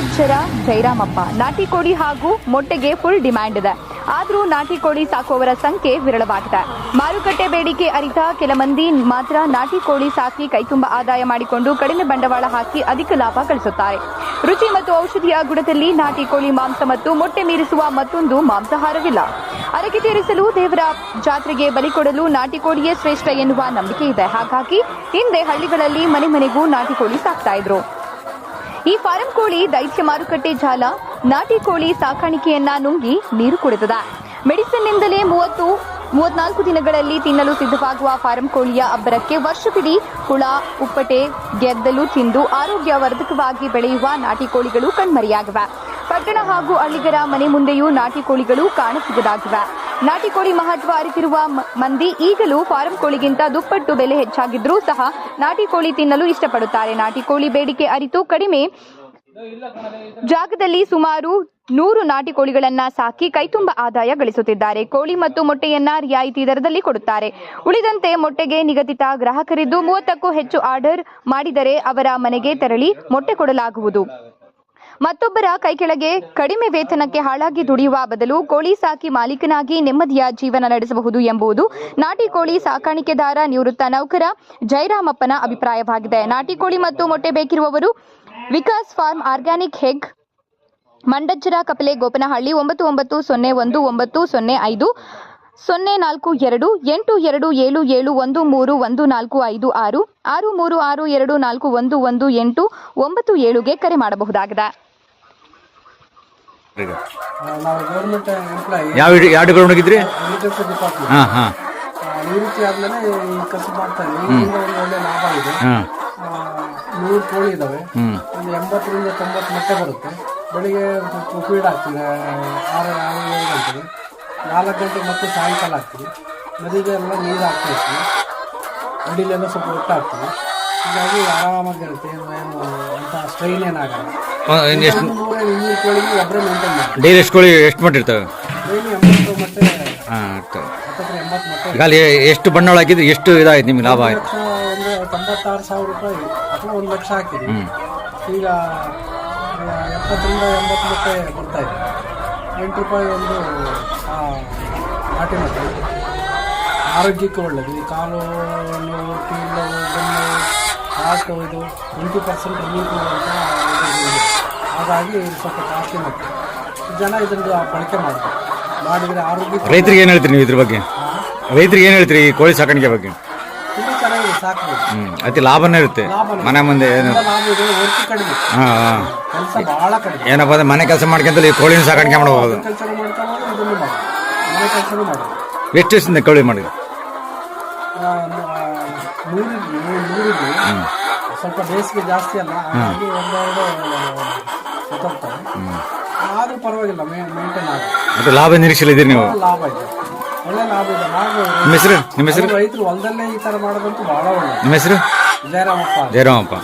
ಮಂಡಜ್ಜರ ಜೈರಾಮಪ್ಪ. ನಾಟಿ ಕೋಳಿ ಹಾಗೂ ಮೊಟ್ಟೆಗೆ ಫುಲ್ ಡಿಮ್ಯಾಂಡ್ ಇದೆ. ಆದರೂ ನಾಟಿ ಕೋಳಿ ಸಾಕುವವರ ಸಂಖ್ಯೆ ವಿರಳವಾಗಿದೆ. ಮಾರುಕಟ್ಟೆ ಬೇಡಿಕೆ ಅರಿತ ಕೆಲ ಮಂದಿ ಮಾತ್ರ ನಾಟಿ ಕೋಳಿ ಸಾಕಿ ಕೈತುಂಬ ಆದಾಯ ಮಾಡಿಕೊಂಡು ಕಡಿಮೆ ಬಂಡವಾಳ ಹಾಕಿ ಅಧಿಕ ಲಾಭ ಗಳಿಸುತ್ತಾರೆ. ರುಚಿ ಮತ್ತು ಔಷಧಿಯ ಗುಣದಲ್ಲಿ ನಾಟಿ ಕೋಳಿ ಮಾಂಸ ಮತ್ತು ಮೊಟ್ಟೆ ಮೀರಿಸುವ ಮತ್ತೊಂದು ಮಾಂಸಾಹಾರವಿಲ್ಲ. ಅರಕೆ ತೀರಿಸಲು ದೇವರ ಜಾತ್ರೆಗೆ ಬಲಿ ಕೊಡಲು ನಾಟಿ ಕೋಳಿಯೇ ಶ್ರೇಷ್ಠ ಎನ್ನುವ ನಂಬಿಕೆ ಇದೆ. ಹಾಗಾಗಿ ಹಿಂದೆ ಹಳ್ಳಿಗಳಲ್ಲಿ ಮನೆ ಮನೆಗೂ ನಾಟಿ ಕೋಳಿ ಸಾಕ್ತಾ ಇದ್ರು. ಈ ಫಾರಂ ಕೋಳಿ ದೈತ್ಯ ಮಾರುಕಟ್ಟೆ ಜಾಲ, ನಾಟಿ ಕೋಳಿ ಸಾಕಾಣಿಕೆಯನ್ನ ನುಂಗಿ ನೀರು ಕುಡಿತದ. ಮೆಡಿಸಿನ್ನಿಂದಲೇ ಮೂವತ್ತು, ಮೂವತ್ನಾಲ್ಕು ದಿನಗಳಲ್ಲಿ ತಿನ್ನಲು ಸಿದ್ಧವಾಗುವ ಫಾರಂ ಕೋಳಿಯ ಅಬ್ಬರಕ್ಕೆ ವರ್ಷವಿಡೀ ಹುಳ, ಉಪ್ಪಟೆ, ಗೆದ್ದಲು ತಿಂದು ಆರೋಗ್ಯವರ್ಧಕವಾಗಿ ಬೆಳೆಯುವ ನಾಟಿ ಕೋಳಿಗಳು ಕಣ್ಮರೆಯಾಗಿವೆ. ಪಟ್ಟಣ ಹಾಗೂ ಹಳ್ಳಿಗರ ಮನೆ ಮುಂದೆಯೂ ನಾಟಿ ಕೋಳಿಗಳು ಕಾಣಸಿಗದಾಗಿವೆ. ನಾಟಿ ಕೋಳಿ ಮಹತ್ವ ಅರಿತಿರುವ ಮಂದಿ ಈಗಲೂ ಫಾರಂ ಕೋಳಿಗಿಂತ ದುಪ್ಪಟ್ಟು ಬೆಲೆ ಹೆಚ್ಚಾಗಿದ್ರೂ ಸಹ ನಾಟಿ ಕೋಳಿ ತಿನ್ನಲು ಇಷ್ಟಪಡುತ್ತಾರೆ. ನಾಟಿ ಕೋಳಿ ಬೇಡಿಕೆ ಅರಿತು ಕಡಿಮೆ ಜಾಗದಲ್ಲಿ ಸುಮಾರು ನೂರು ನಾಟಿ ಕೋಳಿಗಳನ್ನ ಸಾಕಿ ಕೈತುಂಬ ಆದಾಯ ಗಳಿಸುತ್ತಿದ್ದಾರೆ. ಕೋಳಿ ಮತ್ತು ಮೊಟ್ಟೆಯನ್ನ ರಿಯಾಯಿತಿ ದರದಲ್ಲಿ ಕೊಡುತ್ತಾರೆ. ಉಳಿದಂತೆ ಮೊಟ್ಟೆಗೆ ನಿಗದಿತ ಗ್ರಾಹಕರಿದ್ದು ಮೂವತ್ತಕ್ಕೂ ಹೆಚ್ಚು ಆರ್ಡರ್ ಮಾಡಿದರೆ ಅವರ ಮನೆಗೆ ತೆರಳಿ ಮೊಟ್ಟೆ ಕೊಡಲಾಗುವುದು. ಮತ್ತೊಬ್ಬರ ಕೈಕೆಳಗೆ ಕಡಿಮೆ ವೇತನಕ್ಕೆ ಹಾಳಾಗಿ ದುಡಿಯುವ ಬದಲು ಕೋಳಿ ಸಾಕಿ ಮಾಲೀಕನಾಗಿ ನೆಮ್ಮದಿಯ ಜೀವನ ನಡೆಸಬಹುದು ಎಂಬುದು ನಾಟಿ ಕೋಳಿ ಸಾಕಾಣಿಕೆದಾರ ನಿವೃತ್ತ ನೌಕರ ಜಯರಾಮಪ್ಪನ ಅಭಿಪ್ರಾಯವಾಗಿದೆ. ನಾಟಿ ಕೋಳಿ ಮತ್ತು ಮೊಟ್ಟೆ ಬೇಕಿರುವವರು ವಿಕಾಸ್ ಫಾರ್ಮ್ ಆರ್ಗ್ಯಾನಿಕ್ ಹೆಗ್, ಮಂಡಜ್ಜರ ಕಪಲೆ ಗೋಪನಹಳ್ಳಿ ಒಂಬತ್ತು ಒಂಬತ್ತು ಸೊನ್ನೆ ಒಂದು ಒಂಬತ್ತು ಸೊನ್ನೆ ಐದು, ಸೊನ್ನೆ ನಾಲ್ಕು ಎರಡು, ಎಂಟು ಎರಡು ಏಳು ಏಳು ಒಂದು ಮೂರು ಒಂದು ನಾಲ್ಕು ಐದು ಆರು ಆರು ಮೂರು ಆರು ಎರಡು ನಾಲ್ಕು ಒಂದು ಒಂದು ಎಂಟು ಒಂಬತ್ತು ಏಳುಗೆ ಕರೆ ಮಾಡಬಹುದಾಗಿದೆ. ಈಗ ನಾವು ಗೌರ್ಮೆಂಟ್ ಎಂಪ್ಲಾಯಿ ಯಾವ ಎರಡು ಯಾವ ಡಿಪಾರ್ಟ್ಮೆಂಟ್ ಅಗ್ರಿಕಲ್ಚರ್ ಡಿಪಾರ್ಟ್ಮೆಂಟ್ ಹಾಂ ಹಾಂ. ನಿವೃತ್ತಿ ಆದ್ಮೇಲೆ ಈ ಮಾಡ್ತಾರೆ ಇದರಿಂದ ಒಂದು ಒಳ್ಳೆ ಲಾಭ ಇದೆ ಹಾಂ. ಆ, ನೂರು ಕೋಳಿ ಇದಾವೆ. ಹ್ಞೂ ಒಂದು ಎಂಬತ್ತರಿಂದ ತೊಂಬತ್ತು ಮೊಟ್ಟೆ ಬರುತ್ತೆ. ಬೆಳಿಗ್ಗೆ ಫೀಡ್ ಆಗ್ತದೆ. ಆರು ಆರು ಏಳು ಗಂಟೆಗೆ. ನಾಲ್ಕು ಗಂಟೆಗೆ ಮತ್ತೆ ಸಾಯಂಕಾಲ ಆಗ್ತದೆ. ನದಿಗೆ ಎಲ್ಲ ನೀರು ಆಗ್ತಾ ಇರ್ತದೆ ಅಡಿಲೆಲ್ಲ ಸ್ವಲ್ಪ ಒಟ್ಟಾಗ್ತದೆ. ಹೀಗಾಗಿ ಆರಾಮಾಗಿರುತ್ತೆ. ಏನು ಏನು ಅಂತ ಸ್ಟ್ರೈನ್ ಏನಾಗಲ್ಲ. ಎಷ್ಟು ಡೈಲಿ ಎಷ್ಟು ಕೋಳಿ ಎಷ್ಟು ಮಟ್ಟ ಇರ್ತವೆ? ಹಾಂ ಈಗ ಅಲ್ಲಿ ಎಷ್ಟು ಬಂಡವಾಳ ಹಾಕಿದ್ರೆ ಎಷ್ಟು ಇದಾಯ್ತು ನಿಮ್ಗೆ ಲಾಭ ಆಯ್ತು? ಒಂದು ತೊಂಬತ್ತಾರು ಸಾವಿರ ರೂಪಾಯಿ ಅಥವಾ ಒಂದು ಲಕ್ಷ ಹಾಕಿದ್ವಿ. ಈಗ ಎಪ್ಪತ್ತರಿಂದ ಎಂಬತ್ತು ರೂಪಾಯಿ ಬರ್ತಾ ಇದೆ. ಎಂಟು ರೂಪಾಯಿ ಒಂದು ನಾಟಿ ಮೊಟ್ಟೆ. ಆರೋಗ್ಯಕ್ಕೆ ಒಳ್ಳೆಯದು ಈ ಕಾಲು ನೋವು ಕೀಲು ಬೆನ್ನು ಇದು ಟ್ವೆಂಟಿ ಪರ್ಸೆಂಟ್ ರಿಲೀಫ್ ಅಂತ. ಹಾಗಾಗಿ ಇದು ಸ್ವಲ್ಪ ಕಾಸ್ಟ್ಲಿ ಮೊಟ್ಟೆ ಜನ ಇದರದ್ದು ಬಳಕೆ ಮಾಡ್ತಾರೆ. ಮಾಡಿದರೆ ಆರೋಗ್ಯ ರೈತರಿಗೆ ಏನು ಹೇಳ್ತೀರಿ ನೀವು ಇದ್ರ ಬಗ್ಗೆ? ರೈತರಿಗೆ ಏನು ಹೇಳ್ತೀರಿ ಈ ಕೋಳಿ ಸಾಕಾಣಿಕೆ ಬಗ್ಗೆ? ತುಂಬ ಚೆನ್ನಾಗಿದೆ ಸಾಕ್ಬೋದು. ಹ್ಞೂ ಅತಿ ಲಾಭನೇ ಇರುತ್ತೆ. ಲಾಭನೇ. ಮನೆ ಮುಂದೆ ಏನು? ತುಂಬ ಲಾಭ ಇದೆ ವರ್ಕ್ ಕಡಿಮೆ. ಹಾಂ ಹಾಂ. ಕೆಲಸ ಭಾಳ ಕಡಿಮೆ. ಏನಪ್ಪ ಅಂದ್ರೆ ಮನೆ ಕೆಲಸ ಮಾಡ್ಕೊಂತಲ್ಲಿ ಈ ಕೋಳಿನ ಸಾಕಾಣಿಕೆ ಮಾಡ್ಬೋದು. ಕೆಲಸ ಮಾಡ್ಕೊಂಡು ಇದನ್ನು ಮಾಡಿ ಮನೆ ಕೆಲಸನೂ ಎಷ್ಟು ದಿವಸದಿಂದ ಕೋಳಿ ಮಾಡಿ ಸ್ವಲ್ಪ ಬೇಸಿಗೆ ಜಾಸ್ತಿ ಅಲ್ಲ ಹಾಗಾಗಿ ಒಂದೆರಡು ಸತ್ತೋಗ್ತವೆ ಆದರೂ ಪರವಾಗಿಲ್ಲ ಮೇಂಟೈನ್ ಮತ್ತು ಲಾಭ ನಿರೀಕ್ಷೆ ಇದ್ದೀರಿ ನೀವು? ಲಾಭ ಇದೆ. ಒಳ್ಳೆ ಲಾಭ ಇದೆ. ನಿಮ್ಮ ಹೆಸರು? ನಿಮ್ಮ ಹೆಸರು? ರೈತರು ಹೊಲದಲ್ಲೇ ಈ ಥರ ಮಾಡೋದಂತೂ ಭಾಳ ಒಳ್ಳೆ. ನಿಮ್ಮ ಹೆಸರು? ಜಯರಾಮಪ್ಪ ಜಯರಾಮಪ್ಪ.